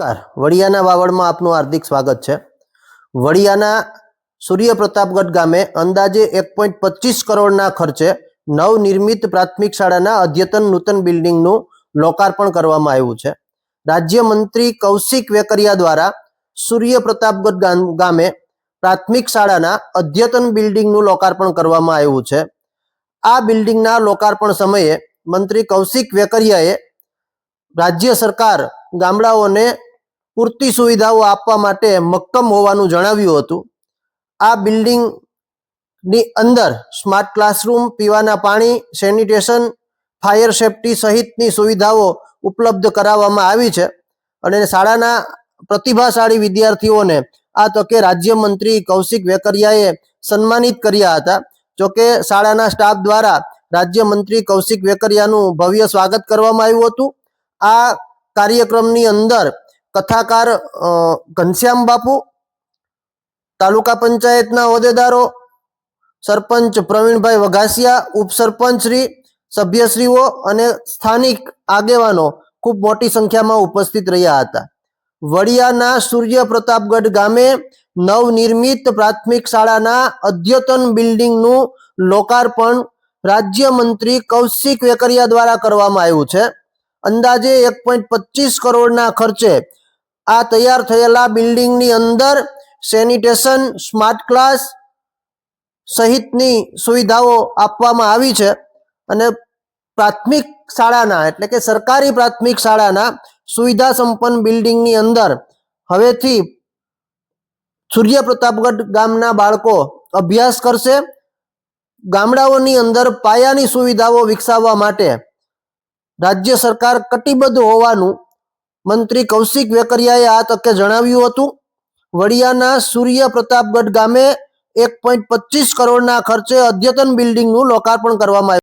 નમસ્કાર. વડિયાના વાવડમાં આપનું હાર્દિક સ્વાગત છે. વડિયાના સૂર્ય પ્રતાપગઢ ગામે અંદાજે એક પોઈન્ટ પચીસ કરોડના ખર્ચે નવનિર્મિત પ્રાથમિક શાળાના અદ્યતન નૂતન બિલ્ડિંગનું લોકાર્પણ કરવામાં આવ્યું છે. રાજ્યમંત્રી કૌશિક વેકરિયા દ્વારા સૂર્ય પ્રતાપગઢ ગામ- પ્રાથમિક શાળાના અદ્યતન બિલ્ડિંગનું લોકાર્પણ કરવામાં આવ્યું છે. આ બિલ્ડિંગના લોકાર્પણ સમયે મંત્રી કૌશિક વેકરિયાએ રાજ્ય સરકાર ગામડાઓને પૂરતી સુવિધાઓ આપવા માટે મક્કમ હોવાનું જણાવ્યું હતું. આ બિલ્ડિંગની અંદર સ્માર્ટ ક્લાસરૂમ, પીવાના પાણી, સેનિટેશન, ફાયર સેફટી સહિતની સુવિધાઓ ઉપલબ્ધ કરાવવામાં આવી છે અને શાળાના પ્રતિભાશાળી વિદ્યાર્થીઓને આ તકે રાજ્યમંત્રી કૌશિક વેકરિયાએ સન્માનિત કર્યા હતા. જોકે શાળાના સ્ટાફ દ્વારા રાજ્યમંત્રી કૌશિક વેકરિયાનું ભવ્ય સ્વાગત કરવામાં આવ્યું હતું. આ કાર્યક્રમની અંદર કથાકાર ઘનશ્યામ બાપુ, તાલુકા પંચાયતના હોદ્દેદારો, સરપંચ પ્રવીણભાઈ વઘાસિયા, ઉપસરપંચ શ્રી, સભ્યશ્રીઓ અને સ્થાનિક આગેવાનો ખૂબ મોટી સંખ્યામાં ઉપસ્થિત રહ્યા હતા. વડિયાના સૂર્ય પ્રતાપગઢ ગામે નવનિર્મિત પ્રાથમિક શાળાના અદ્યતન બિલ્ડિંગનું લોકાર્પણ રાજ્યમંત્રી કૌશિક વેકરિયા દ્વારા કરવામાં આવ્યું છે. અંદાજે એક પોઈન્ટ પચીસ કરોડના ખર્ચે આ તૈયાર થયેલા બિલ્ડિંગની અંદર સેનિટેશન, સ્માર્ટ ક્લાસ સહિતની સુવિધાઓ આપવામાં આવી છે અને પ્રાથમિક શાળાના, એટલે કે સરકારી પ્રાથમિક શાળાના સુવિધા સંપન્ન બિલ્ડિંગની અંદર હવેથી સૂર્ય પ્રતાપગઢ ગામના બાળકો અભ્યાસ કરશે. ગામડાઓની અંદર પાયાની સુવિધાઓ વિકસાવવા માટે રાજ્ય સરકાર કટિબદ્ધ હોવાનું મંત્રી કૌશિક વેકરિયાએ આ તકે જણાવ્યું હતું, વડિયાના સૂર્ય પ્રતાપગઢ ગામે એક પોઈન્ટ પચીસ કરોડના ખર્ચે અદ્યતન બિલ્ડિંગનું લોકાર્પણ કરવામાં આવ્યું.